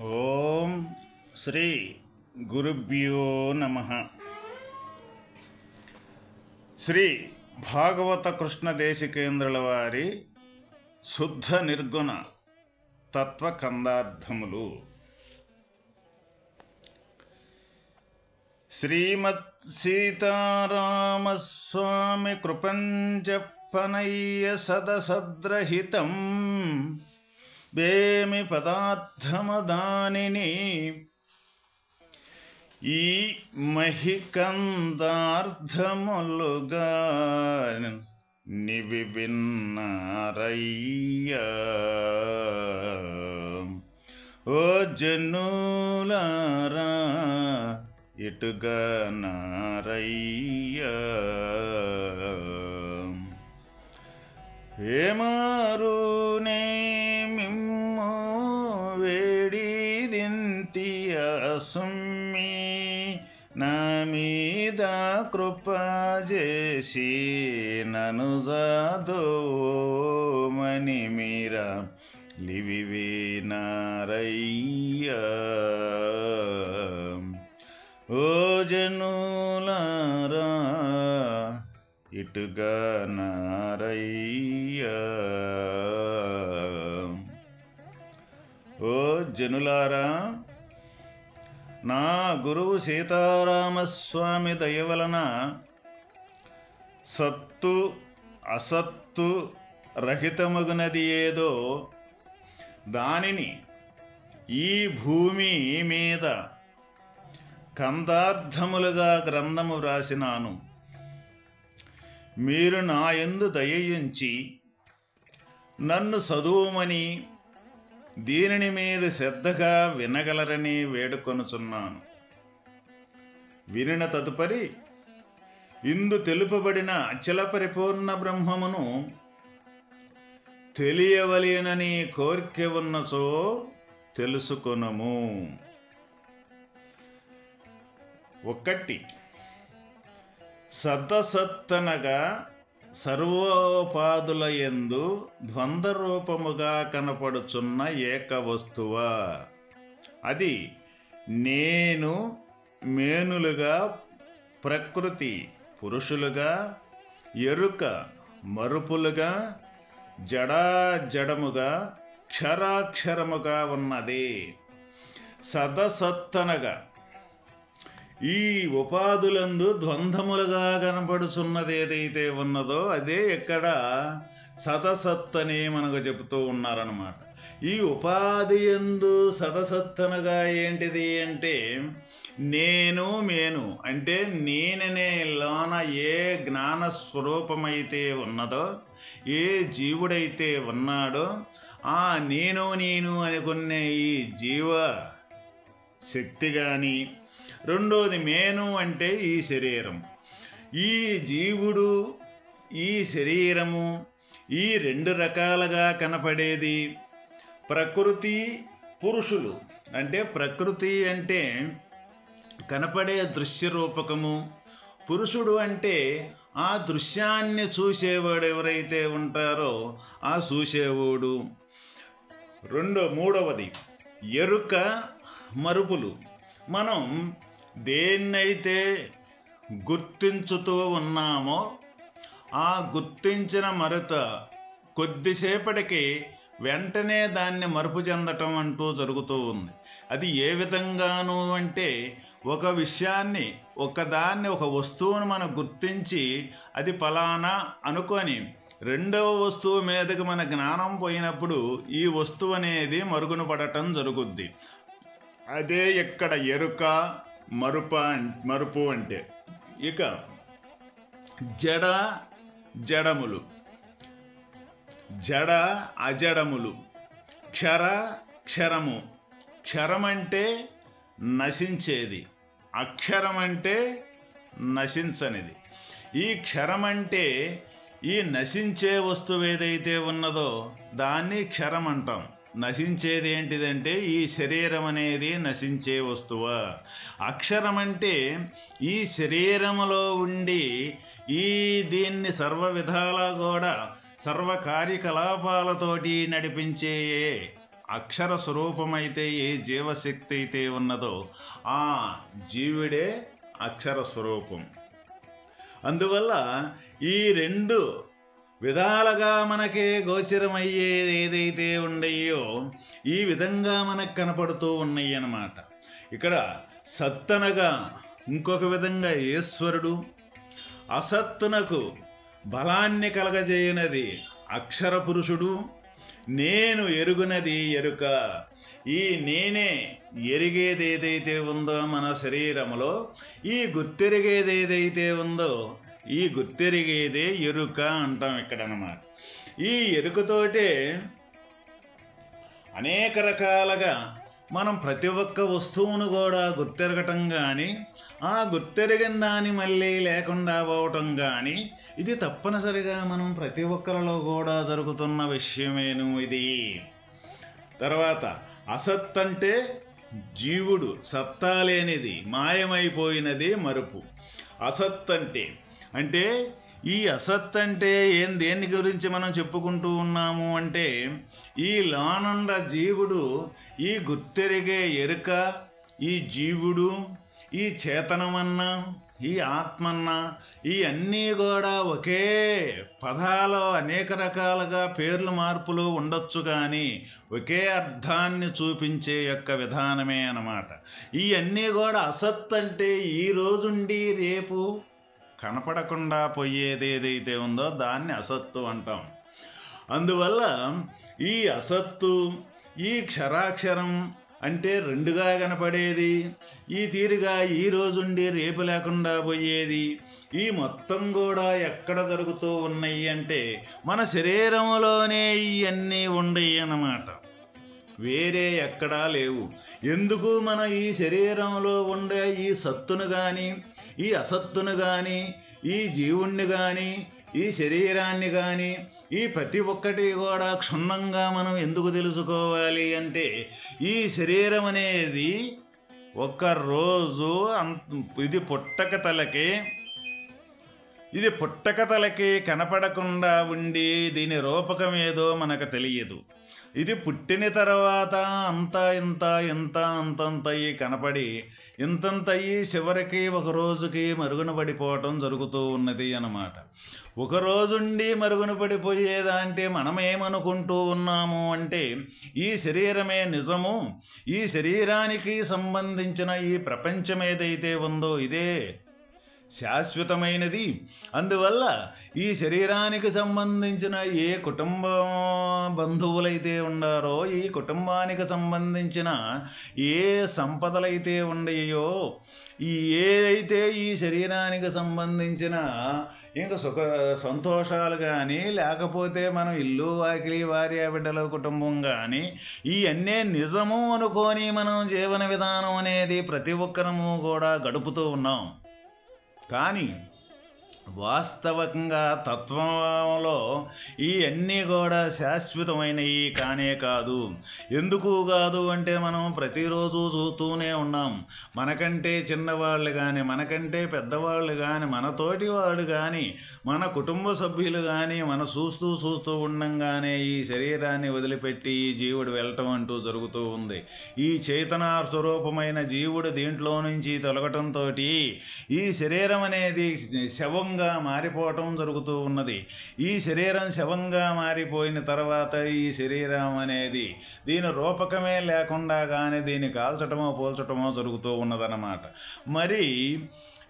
ఓం శ్రీ గురుభ్యో నమ. శ్రీ భాగవత కృష్ణ దేశికేంద్రుల వారి శుద్ధ నిర్గుణ తత్వకందార్థములు. శ్రీమత్ సీతారామస్వామి కృపంజప్పనయ్య సదసద్రహితం. వేమి పదార్థమదానిని. ఈ మహికందార్థములుగా నివి విన్నారయ్యా. ఓ జనులారా ఇటుగా నారయ్యా. ఏమారునే మిమ్ము సుమ్మి నా మీద కృప చేసి నను జాదోమని మీరా లివివి నారయ్యా. ఓ జనులారా ఇటుగా నారయ్య. ఓ జనులారా నా గురువు సీతారామస్వామి దయ వలన సత్తు అసత్తు రహితమగునది ఏదో దానిని ఈ భూమి మీద కందార్థములుగా గ్రంథము వ్రాసినాను. మీరు నా ఎందు దయయుంచి నన్ను చదువుమని దీనిని మీరు శ్రద్ధగా వినగలరని వేడుకొనుచున్నాను. వినిన తదుపరి ఇందు తెలుపబడిన అచల పరిపూర్ణ బ్రహ్మమును తెలియవలేనని కోరిక ఉన్నచో తెలుసుకొనము. ఒకటి సద్దసత్తనగా సర్వోపాదుల ఎందు ద్వంద్వరూపముగా కనపడుచున్న ఏక వస్తువ. అది నేను మేనులుగా ప్రకృతి పురుషులుగా ఎరుక మరుపులుగా జడాజడముగా క్షరాక్షరముగా ఉన్నది. సదసత్తనగా ఈ ఉపాధులందు ద్వంద్వములుగా కనపడుచున్నది ఏదైతే ఉన్నదో అదే ఇక్కడ సతసత్ అని మనకు చెబుతూ ఉన్నారనమాట ఈ ఉపాధి ఎందు సతసత్తనగా ఏంటిది అంటే నేను మేను అంటే నేననే లోన ఏ జ్ఞాన స్వరూపమైతే ఉన్నదో ఏ జీవుడైతే ఉన్నాడో ఆ నేను నేను అనుకునే ఈ జీవ శక్తి కానీ రెండోది మేను అంటే ఈ శరీరం ఈ జీవుడు ఈ శరీరము ఈ రెండు రకాలుగా కనపడేది. ప్రకృతి పురుషులు. అంటే ప్రకృతి అంటే కనపడే దృశ్య రూపకము. పురుషుడు అంటే ఆ దృశ్యాన్ని చూసేవాడు ఎవరైతే ఉంటారో ఆ చూసేవాడు. రెండో మూడవది ఎరుక మరుపులు. మనం దేన్నైతే గుర్తించుతూ ఉన్నామో ఆ గుర్తించిన మరుత కొద్దిసేపటికి వెంటనే దాన్ని మరుపు చెందటం అంటూ జరుగుతూ ఉంది. అది ఏ విధంగాను అంటే ఒక విషయాన్ని ఒకదాన్ని ఒక వస్తువును మనం గుర్తించి అది ఫలానా అనుకొని రెండవ వస్తువు మీదకి మన జ్ఞానం పోయినప్పుడు ఈ వస్తువు అనేది మరుగున పడటం జరుగుద్ది. అదే ఇక్కడ ఎరుక మరుప మరుపు అంటే. ఇక జడ జడములు. జడ అజడములు. క్షర క్షరము. క్షరమంటే నశించేది. అక్షరం అంటే నశించనిది. ఈ క్షరమంటే ఈ నశించే వస్తువు ఏదైతే ఉన్నదో దాన్ని క్షరం అంటాం నశించేది ఏంటిదంటే ఈ శరీరం అనేది నశించే వస్తువ. అక్షరం అంటే ఈ శరీరములో ఉండి ఈ దీన్ని సర్వ విధాలా కూడా సర్వ కార్యకలాపాలతోటి నడిపించే అక్షర స్వరూపమైతే ఏ జీవశక్తి అయితే ఉన్నదో ఆ జీవుడే అక్షర స్వరూపం. అందువల్ల ఈ రెండు విధాలుగా మనకి గోచరమయ్యేది ఏదైతే ఉండయో ఈ విధంగా మనకు కనపడుతూ ఉన్నాయి అన్నమాట ఇక్కడ సత్తనగా ఇంకొక విధంగా ఈశ్వరుడు అసత్తునకు బలాన్ని కలగజేయనది అక్షర పురుషుడు. నేను ఎరుగునది ఎరుక. ఈ నేనే ఎరిగేది ఏదైతే ఉందో మన శరీరములో ఈ గుర్తెరిగేది ఏదైతే ఉందో ఈ గుర్తెరిగేదే ఎరుక అంటాం ఇక్కడ అన్నమాట ఈ ఎరుకతోటే అనేక రకాలుగా మనం ప్రతి ఒక్క వస్తువును కూడా గుర్తెరగటం కానీ ఆ గుర్తెరిగిన దాని మళ్ళీ లేకుండా పోవటం కానీ ఇది తప్పనిసరిగా మనం ప్రతి ఒక్కరిలో కూడా జరుగుతున్న విషయమేను ఇది. తర్వాత అసత్ అంటే జీవుడు సత్తా లేనిది మాయమైపోయినది మరుపు. అసత్ అంటే అంటే ఈ అసత్ అంటే ఏం దేని గురించి మనం చెప్పుకుంటూ ఉన్నాము అంటే ఈ లానంద జీవుడు ఈ గుర్తెరిగే ఎరుక ఈ జీవుడు ఈ చేతనమన్న ఈ ఆత్మన్న ఈ అన్నీ కూడా ఒకే పదాలో అనేక రకాలుగా పేర్లు మార్పులు ఉండొచ్చు కానీ ఒకే అర్థాన్ని చూపించే యొక్క విధానమే అన్నమాట. ఈ అన్నీ కూడా అసత్ అంటే ఈ రోజుండి రేపు కనపడకుండా పోయేది ఏదైతే ఉందో దాన్ని అసత్తు అంటాం. అందువల్ల ఈ అసత్తు ఈ క్షరాక్షరం అంటే రెండుగా కనపడేది ఈ తీరుగా ఈ రోజుండి రేపు లేకుండా పోయేది ఈ మొత్తం కూడా ఎక్కడ జరుగుతూ ఉన్నాయి అంటే మన శరీరంలోనే ఇవన్నీ ఉండయి అన్నమాట. వేరే ఎక్కడా లేవు. ఎందుకు మన ఈ శరీరంలో ఉండే ఈ సత్తును కానీ ఈ అసత్తును కానీ ఈ జీవుణ్ణి కానీ ఈ శరీరాన్ని కానీ ఈ ప్రతి ఒక్కటి కూడా క్షుణ్ణంగా మనం ఎందుకు తెలుసుకోవాలి అంటే ఈ శరీరం అనేది ఒక్కరోజు అంత ఇది పుట్టక తలకి ఇది పుట్టక తలకి కనపడకుండా ఉండి దీని రూపకం ఏదో మనకు తెలియదు. ఇది పుట్టిన తర్వాత అంత ఇంత ఇంత అంతంతయి కనపడి ఇంతంత అయ్యి చివరికి ఒక రోజుకి మరుగున పడిపోవటం జరుగుతూ ఉన్నది అన్నమాట. ఒక రోజుండి మరుగున పడిపోయేదంటే మనమేమనుకుంటూ మనం ఏమనుకుంటూ ఉన్నాము అంటే ఈ శరీరమే నిజము ఈ శరీరానికి సంబంధించిన ఈ ప్రపంచం ఏదైతే ఉందో ఇదే. శాశ్వతమైనది. అందువల్ల ఈ శరీరానికి సంబంధించిన ఏ కుటుంబ బంధువులైతే ఉండారో ఈ కుటుంబానికి సంబంధించిన ఏ సంపదలైతే ఉండయో ఈ ఏదైతే ఈ శరీరానికి సంబంధించిన ఇంకా సుఖ సంతోషాలు కానీ లేకపోతే మనం ఇల్లు వాకిలి భార్య బిడ్డల కుటుంబం కానీ ఇవన్నీ నిజము అనుకొని మనం జీవన విధానం అనేది ప్రతి ఒక్కరము కూడా గడుపుతూ ఉన్నాం. కానీ వాస్తవంగా తత్వంలో ఈ అన్నీ కూడా శాశ్వతమైనవి కానే కాదు. ఎందుకు కాదు అంటే మనం ప్రతిరోజు చూస్తూనే ఉన్నాం. మనకంటే చిన్నవాళ్ళు కానీ మనకంటే పెద్దవాళ్ళు కానీ మనతోటి వాడు కానీ మన కుటుంబ సభ్యులు కానీ మన చూస్తూ చూస్తూ ఉండంగానే ఈ శరీరాన్ని వదిలిపెట్టి ఈ జీవుడు వెళ్ళటం అంటూ జరుగుతూ ఉంది. ఈ చైతన స్వరూపమైన జీవుడు దీంట్లో నుంచి తొలగటంతో ఈ శరీరం అనేది శవం శవంగా మారిపోవటం జరుగుతూ ఉన్నది. ఈ శరీరం శవంగా మారిపోయిన తర్వాత ఈ శరీరం అనేది దీని రూపకమే లేకుండా కానీ దీన్ని కాల్చటమో పోల్చటమో జరుగుతూ ఉన్నదన్నమాట. మరి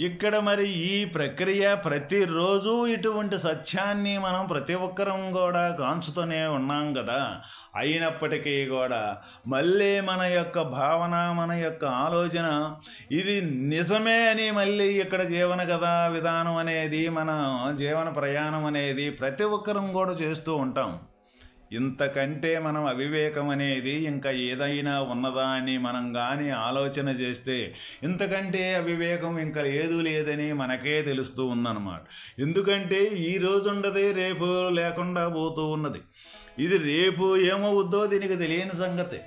ఇక్కడ మరి ఈ ప్రక్రియ ప్రతిరోజు ఇటువంటి సత్యాన్ని మనం ప్రతి ఒక్కరం కూడా కాంచుతూనే ఉన్నాం కదా. అయినప్పటికీ కూడా మళ్ళీ మన యొక్క భావన మన యొక్క ఆలోచన ఇది నిజమే అని మళ్ళీ ఇక్కడ జీవన కథా విధానం అనేది మన జీవన ప్రయాణం అనేది ప్రతి ఒక్కరం కూడా చేస్తూ ఉంటాం. ఇంతకంటే మనం అవివేకం అనేది ఇంకా ఏదైనా ఉన్నదా అని మనం కానీ ఆలోచన చేస్తే ఇంతకంటే అవివేకం ఇంకా లేదు లేదని మనకే తెలుస్తూ ఉందన్నమాట. ఎందుకంటే ఈ రోజు ఉండదే రేపు లేకుండా పోతూ ఉన్నది. ఇది రేపు ఏమవుద్దో దీనికి తెలియని సంగతి.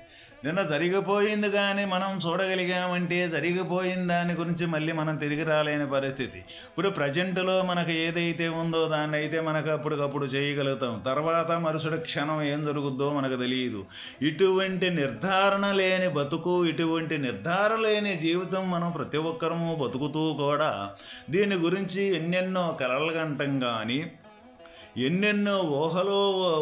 నిన్న జరిగిపోయింది కానీ మనం చూడగలిగామంటే జరిగిపోయిన దాని గురించి మళ్ళీ మనం తిరిగి రాలేని పరిస్థితి. ఇప్పుడు ప్రజెంట్లో మనకు ఏదైతే ఉందో దాన్ని అయితే మనకు అప్పటికప్పుడు చేయగలుగుతాం. తర్వాత మరుసటి క్షణం ఏం జరుగుద్దో మనకు తెలియదు. ఇటువంటి నిర్ధారణ లేని బతుకు ఇటువంటి నిర్ధారణ లేని జీవితం మనం ప్రతి ఒక్కరము బతుకుతూ కూడా దీని గురించి ఎన్నెన్నో కలలు గంటం కానీ ఎన్నెన్నో ఊహలో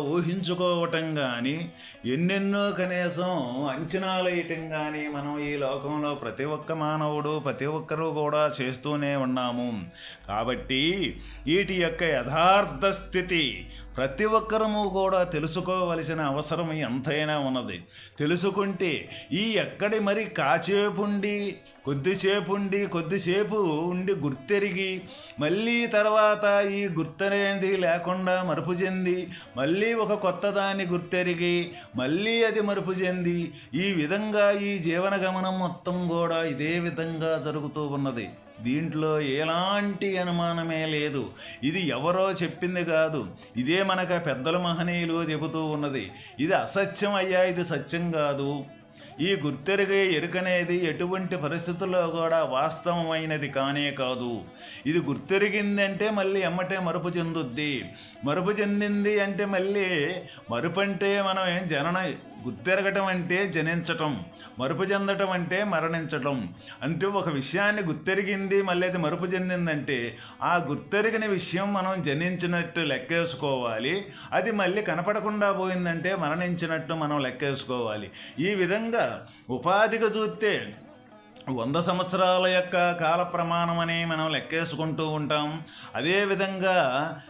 ఊహించుకోవటం కానీ ఎన్నెన్నో కనీసం అంచనాలు వేయటం కానీ మనం ఈ లోకంలో ప్రతి ఒక్క మానవుడు ప్రతి ఒక్కరూ కూడా చేస్తూనే ఉన్నాము. కాబట్టి వీటి యొక్క యథార్థ స్థితి ప్రతి ఒక్కరము కూడా తెలుసుకోవలసిన అవసరం ఎంతైనా ఉన్నది. తెలుసుకుంటే ఈ ఎక్కడి మరి కాచేపుండి కొద్దిసేపు ఉండి కొద్దిసేపు ఉండి గుర్తెరిగి మళ్ళీ తర్వాత ఈ గుర్తనేది లేకుండా మరుపు చెంది మళ్ళీ ఒక కొత్త దాన్ని గుర్తెరిగి మళ్ళీ అది మరుపు చెంది ఈ విధంగా ఈ జీవన గమనం మొత్తం కూడా ఇదే విధంగా జరుగుతూ ఉన్నది. దీంట్లో ఎలాంటి అనుమానమే లేదు. ఇది ఎవరో చెప్పింది కాదు. ఇదే మనకు పెద్దల మహనీయులు చెబుతూ ఉన్నది. ఇది అసత్యం అయ్యా ఇది సత్యం కాదు. ఈ గుర్తెరిగే ఎరుకనేది ఎటువంటి పరిస్థితుల్లో కూడా వాస్తవమైనది కానే కాదు. ఇది గుర్తెరిగిందంటే మళ్ళీ ఎమ్మటే మరుపు చెందుద్ది. మరుపు చెందింది అంటే మళ్ళీ మరుపు అంటే మనం ఏం జనన గుర్తెరగటం అంటే జనించటం మరుపు చెందటం అంటే మరణించటం. అంటే ఒక విషయాన్ని గుర్తెరిగింది మళ్ళీ అది మరుపు చెందిందంటే ఆ గుర్తెరిగిన విషయం మనం జనించినట్టు లెక్కేసుకోవాలి. అది మళ్ళీ కనపడకుండా పోయిందంటే మరణించినట్టు మనం లెక్కేసుకోవాలి. ఈ విధంగా ఉపాధిగా చూస్తే వంద సంవత్సరాల యొక్క కాల ప్రమాణం అని మనం లెక్కేసుకుంటూ ఉంటాం. అదేవిధంగా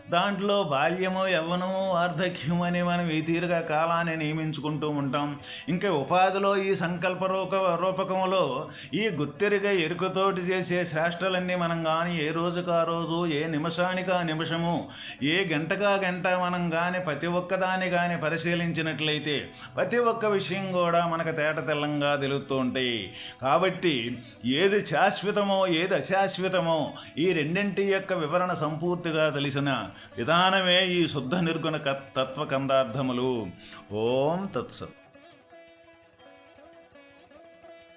దాంట్లో బాల్యము యవ్వనము వార్ధక్యం అని మనం ఈ తీరుగా కాలాన్ని నియమించుకుంటూ ఉంటాం. ఇంకా ఉపాధిలో ఈ సంకల్ప రూప రూపకంలో ఈ గుత్తెరిగా ఎరుకతోటి చేసే శ్రేష్టలన్నీ మనం కానీ ఏ రోజుకు ఆ రోజు ఏ నిమిషానికి ఆ నిమిషము ఏ గంటగా గంట మనం కానీ ప్రతి ఒక్కదాన్ని కానీ పరిశీలించినట్లయితే ప్రతి ఒక్క విషయం కూడా మనకు తేట తెల్లంగా తెలుస్తూ ఉంటాయి. కాబట్టి ఏది శాశ్వతమో ఏది అశాశ్వతమో ఈ రెండింటి యొక్క వివరణ సంపూర్తిగా తెలిసిన విధానమే ఈ శుద్ధ నిర్గుణ క- తత్వ కందార్థములు ఓం తత్సత్.